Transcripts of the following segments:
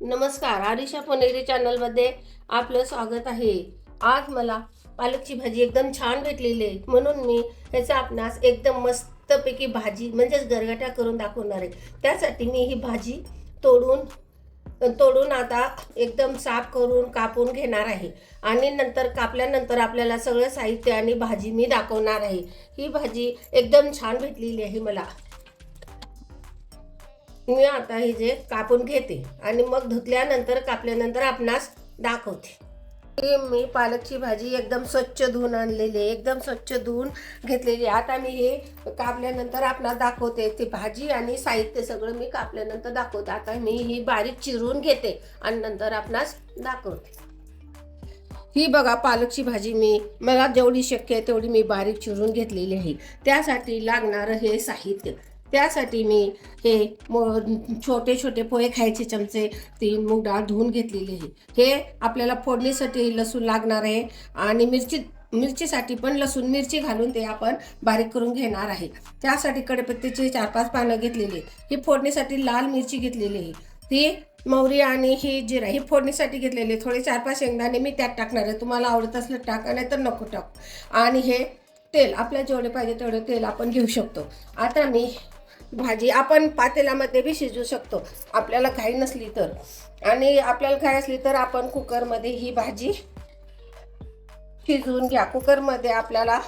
नमस्कार आरिशा पनेरी चॅनलमध्ये आपलं स्वागत आहे. आज मला पालकची भाजी एकदम छान भेटलेली आहे. म्हणून मी ह्याचा आपणास एकदम मस्तपैकी भाजी म्हणजेच गरगट्या करून दाखवणार आहे. त्यासाठी मी ही भाजी तोडून तोडून आता एकदम साफ करून कापून घेणार आहे. आणि नंतर कापल्यानंतर आपल्याला सगळं साहित्य आणि भाजी मी दाखवणार आहे. ही भाजी एकदम छान भेटलेली आहे मला. मी आता हे जे कापून घेते आणि मग धुतल्यानंतर कापल्यानंतर आपणास दाखवते. मी पालकची भाजी एकदम स्वच्छ धुवून आणलेली आहे एकदम स्वच्छ धुवून घेतलेली आहे. आता मी हे कापल्यानंतर आपणास दाखवते. ती भाजी आणि साहित्य सगळं मी कापल्यानंतर दाखवते. आता मी ही बारीक चिरून घेते आणि नंतर आपणास दाखवते. ही बघा पालकची भाजी मी मला जेवढी शक्य आहे तेवढी मी बारीक चिरून घेतलेली आहे. त्यासाठी लागणारं हे साहित्य. त्यासाठी मी हे मो छोटे छोटे पोहे खायचे चमचे तीन मूग डाळ धुवून घेतलेली आहे. हे आपल्याला फोडणीसाठी लसूण लागणार आहे आणि मिरची मिरचीसाठी पण लसूण मिरची घालून ते आपण बारीक करून घेणार आहे. त्यासाठी कढीपत्त्याचे चार पाच पानं घेतलेली ही फोडणीसाठी लाल मिरची घेतलेली आहे. ती मोहरी आणि ही जिरा ही फोडणीसाठी घेतलेली आहे. थोडे चार पाच शेंगदाणे मी त्यात टाकणार आहे. तुम्हाला आवडत असलं टाका नाही तर नको टाकू. आणि हे तेल आपल्या जेवढे पाहिजे तेवढं तेल आपण घेऊ शकतो. आता मी भाजी आपण पातेल्यामध्ये बी शिजवू शकतो. आपल्याला घाई नसली तर. आणि आपल्याला घाई असली तर आपण कुकरमध्ये ही भाजी शिजवून घ्या. कुकरमध्ये आपल्याला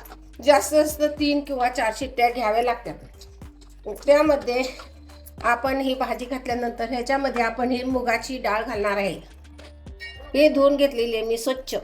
जास्त जास्त तीन किंवा चार शिट्ट्या घ्याव्या लागतात. त्यामध्ये आपण ही भाजी घातल्यानंतर ह्याच्यामध्ये आपण ही मुगाची डाळ घालणार आहे. हे धुवून घेतलेली आहे मी स्वच्छ.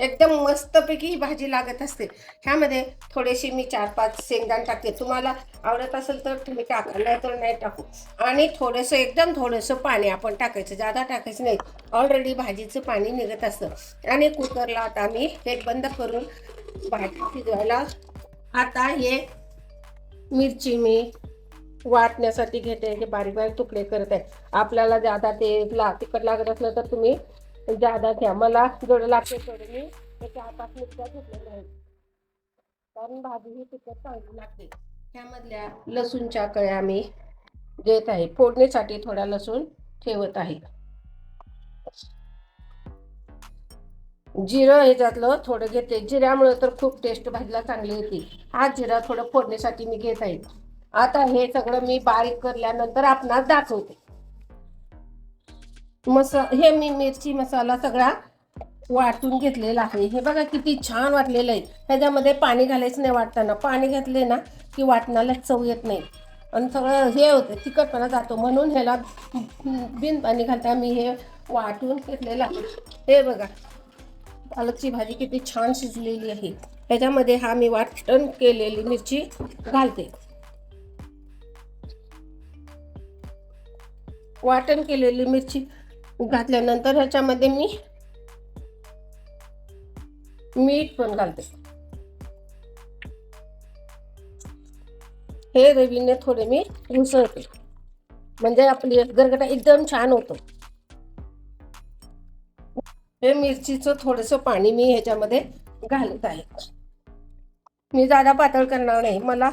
एकदम मस्तपैकी ही भाजी लागत असते. ह्यामध्ये थोडेशी मी चार पाच शेंगदाण टाकते. तुम्हाला आवडत असेल तर तुम्ही टाका नाही तर नाही टाकू. आणि थोडंसं एकदम थोडंसं पाणी आपण टाकायचं. जादा टाकायचं नाही. ऑलरेडी भाजीचं पाणी निघत असतं. आणि कुकरला आता मी हे बंद करून भाजी शिजवायला आता हे मिरची मी वाटण्यासाठी घेते. हे बारीक बारीक तुकडे करत आहे. आपल्याला जादा ते ला तिखट लागत असलं तर तुम्ही जादा घ्या. मला जेवढं लागते तेवढं मी. ते चार पाच मिरच्या घेतलेल्या आहेत. कारण भाजी ही तिखट चांगली लागते. त्यामधल्या लसूणच्या कळ्या मी देत आहे. फोडणीसाठी थोडा लसूण ठेवत आहे. जिरं ह्याच्यातलं थोडं घेते. जिऱ्यामुळे तर खूप टेस्ट भाजीला चांगली होती हा जिरा थोडं फोडण्यासाठी मी घेत आहे. आता हे सगळं मी बारीक करल्यानंतर आपणास दाखवते. मसा हे मी मिरची मसाला सगळा वाटून घेतलेला आहे. हे बघा किती छान वाटलेलं आहे. ह्याच्यामध्ये पाणी घालायचं नाही वाटताना. पाणी घातले ना की वाटणाला चव येत नाही. आणि सगळं हे होतं तिखटपणा जातो. म्हणून ह्याला बिन पाणी घालता मी हे वाटून घेतलेलं आहे. हे बघा पालकची भाजी किती छान शिजलेली आहे. ह्याच्यामध्ये हा मी वाटण केलेली मिरची घालते. वाटण केलेली मिरची घातल्यानंतर ह्याच्यामध्ये मी मीठ पण घालते. हे रवीने थोडे मी घुसळते म्हणजे आपली गरगटा एकदम छान होतो. हे मिरचीचं थोडंसं पाणी मी ह्याच्यामध्ये घालत आहे. मी जादा पातळ करणार नाही. मला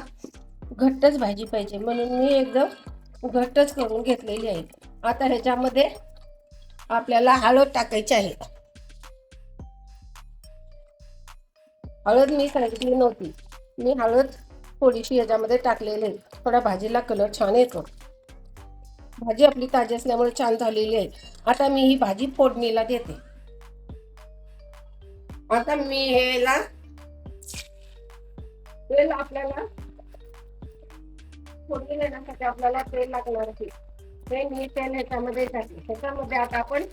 घट्टच भाजी पाहिजे. म्हणून मी एकदम घट्टच करून घेतलेली आहे. आता ह्याच्यामध्ये आपल्याला हळद टाकायची आहे. हळद मी सांगितली नव्हती. मी हळद थोडीशी ह्याच्यामध्ये टाकलेली आहे. थोडा भाजीला कलर छान येतो. भाजी आपली ताजी असल्यामुळे छान झालेली आहे. आता मी ही भाजी फोडणीला देते. आता मी ह्याला तेल आपल्याला फोडणी देण्यासाठी आपल्याला तेल लागणार आहे. हे मी तेल ह्याच्यामध्ये टाकले. ह्याच्यामध्ये आता आपण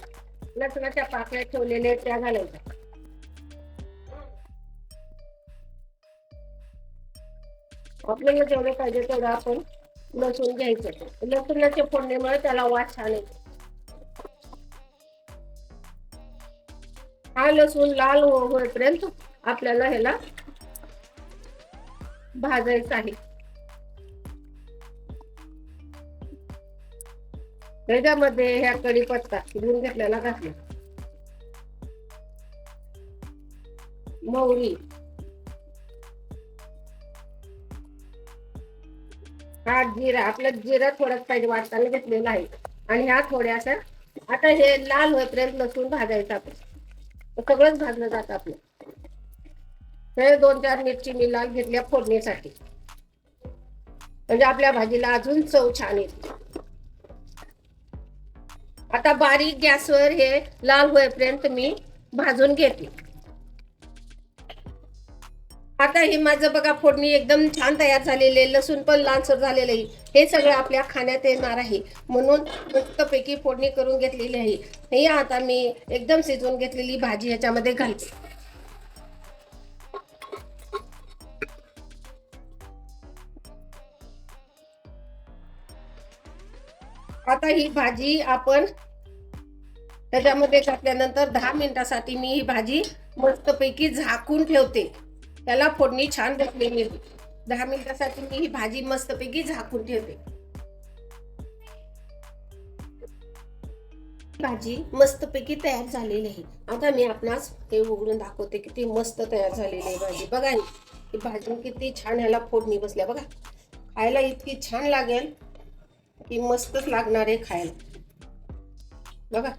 लसणाच्या पाकळ्या ठेवलेल्या त्या घालायच्या. आपल्याला जेवढं पाहिजे तेवढं आपण लसूण घ्यायचं. लसणाच्या फोडणीमुळे त्याला वास छान येतो. हा लसूण लाल हो- होईपर्यंत आपल्याला ह्याला भाजायचं आहे. त्याच्यामध्ये ह्या कढीपत्ता घेऊन घेतलेला घातला. मौरी. हा जिरा आपला जिरा थोडाच पाहिजे वाटताना घेतलेला आहे. आणि ह्या थोड्याशा आता हे लाल होईपर्यंत लसूण भाजायचं आपण. सगळंच भाजलं जातं आपलं. हे दोन चार मिरची मी लाल घेतल्या फोडणीसाठी. म्हणजे आपल्या भाजीला अजून चव छान येते. आता बारीक गॅसवर हे लाल होईपर्यंत मी भाजून घेते. आता हे माझं बघा फोडणी एकदम छान तयार झालेली आहे. लसूण पण लालसर झालेलं आहे. हे सगळं आपल्या खाण्यात येणार आहे. म्हणून मस्तपैकी फोडणी करून घेतलेली आहे. हे आता मी एकदम शिजवून घेतलेली भाजी ह्याच्यामध्ये घालते. आता ही भाजी आपण त्याच्यामध्ये घातल्यानंतर दहा मिनिटासाठी मी ही भाजी मस्तपैकी झाकून ठेवते. त्याला फोडणी छान बसलेली आहे. दहा मिनिटासाठी मी ही भाजी मस्तपैकी झाकून ठेवते. भाजी मस्तपैकी तयार झालेली आहे. आता मी आपणास ते उघडून दाखवते किती मस्त तयार झालेली आहे भाजी. बघा ही भाजी किती छान ह्याला फोडणी बसल्या. बघा खायला इतकी छान लागेल. की मस्तच लागणार आहे खायला. बघा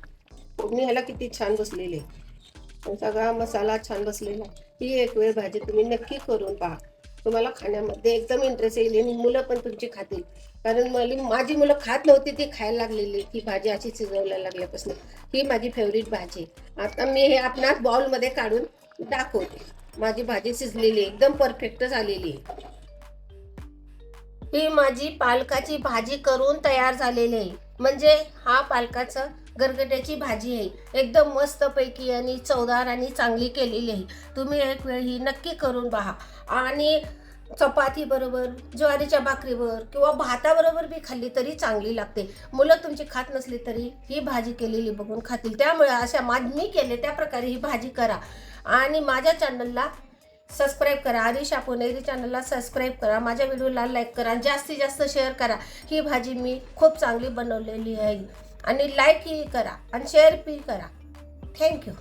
फोडणी ह्याला किती छान बसलेली आहे. सगळा मसाला छान बसलेला ही एक वेळ भाजी तुम्ही नक्की करून पहा. तुम्हाला खाण्यामध्ये एकदम इंटरेस्ट येईल आणि मुलं पण तुमची खातील. कारण मला माझी मुलं खात नव्हती ती खायला लागलेली. ही भाजी अशी शिजवायला लागल्यापासून. ही माझी फेवरेट भाजी आहे. आता मी हे आपणास बाउलमध्ये काढून दाखवते. माझी भाजी शिजलेली आहे. एकदम परफेक्ट झालेली आहे. ही माझी पालकाची भाजी करून तयार झालेली आहे. म्हणजे हा पालकाचं गरगट्याची भाजी आहे. एकदम मस्तपैकी आणि चवदार आणि चांगली केलेली आहे. तुम्ही एक वेळ ही नक्की करून पहा. आणि चपातीबरोबर ज्वारीच्या भाकरीवर किंवा भाताबरोबर बी खाल्ली तरी चांगली लागते. मुलं तुमची खात नसली तरी ही भाजी केलेली बघून खातील. त्यामुळे अशा मा मी केले त्या प्रकारे ही भाजी करा. आणि माझ्या चॅनलला सबस्क्राईब करा. आरिशा पुणेरी चॅनलला सबस्क्राईब करा. माझ्या व्हिडिओला लाईक करा. जास्तीत जास्त शेअर करा. ही भाजी मी खूप चांगली बनवलेली आहे. आणि लाईकही करा. आणि शेअर बी करा. थँक्यू